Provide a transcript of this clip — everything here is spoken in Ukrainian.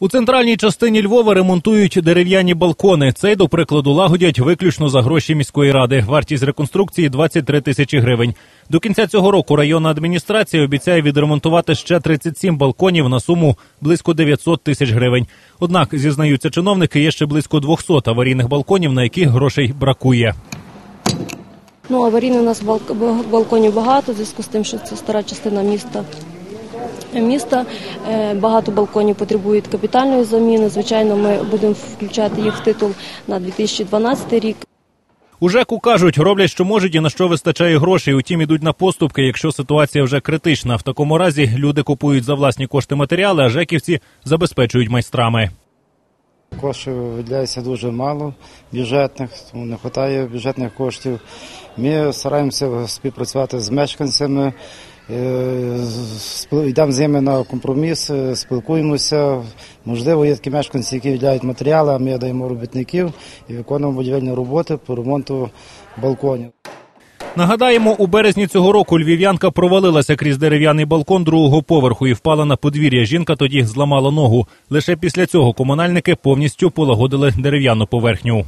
У центральній частині Львова ремонтують дерев'яні балкони. Цей, до прикладу, лагодять виключно за гроші міської ради. Вартість реконструкції 23 тисячі гривень. До кінця цього року районна адміністрація обіцяє відремонтувати ще 37 балконів на суму близько 900 тисяч гривень. Однак, зізнаються чиновники, є ще близько 200 аварійних балконів, на яких грошей бракує. Ну, аварійних у нас балк- балконів багато, в зв'язку з тим, що це стара частина міста. Міста Е, багато балконів потребують капітальної заміни. Звичайно, ми будемо включати їх в титул на 2012 рік. У ЖЕКу кажуть, роблять, що можуть і на що вистачає грошей. Утім, ідуть на поступки, якщо ситуація вже критична. В такому разі люди купують за власні кошти матеріали, а жеківці забезпечують майстрами. Коштів виділяється дуже мало бюджетних, тому не вистачає бюджетних коштів. Ми стараємося співпрацювати з мешканцями, е, йдемо з ними на компроміс, е, спілкуємося. Можливо, є такі мешканці, які виділяють матеріали, а ми даємо робітників і виконуємо будівельні роботи по ремонту балконів. Нагадаємо, у березні цього року львів'янка провалилася крізь дерев'яний балкон другого поверху і впала на подвір'я. Жінка тоді зламала ногу. Лише після цього комунальники повністю полагодили дерев'яну поверхню.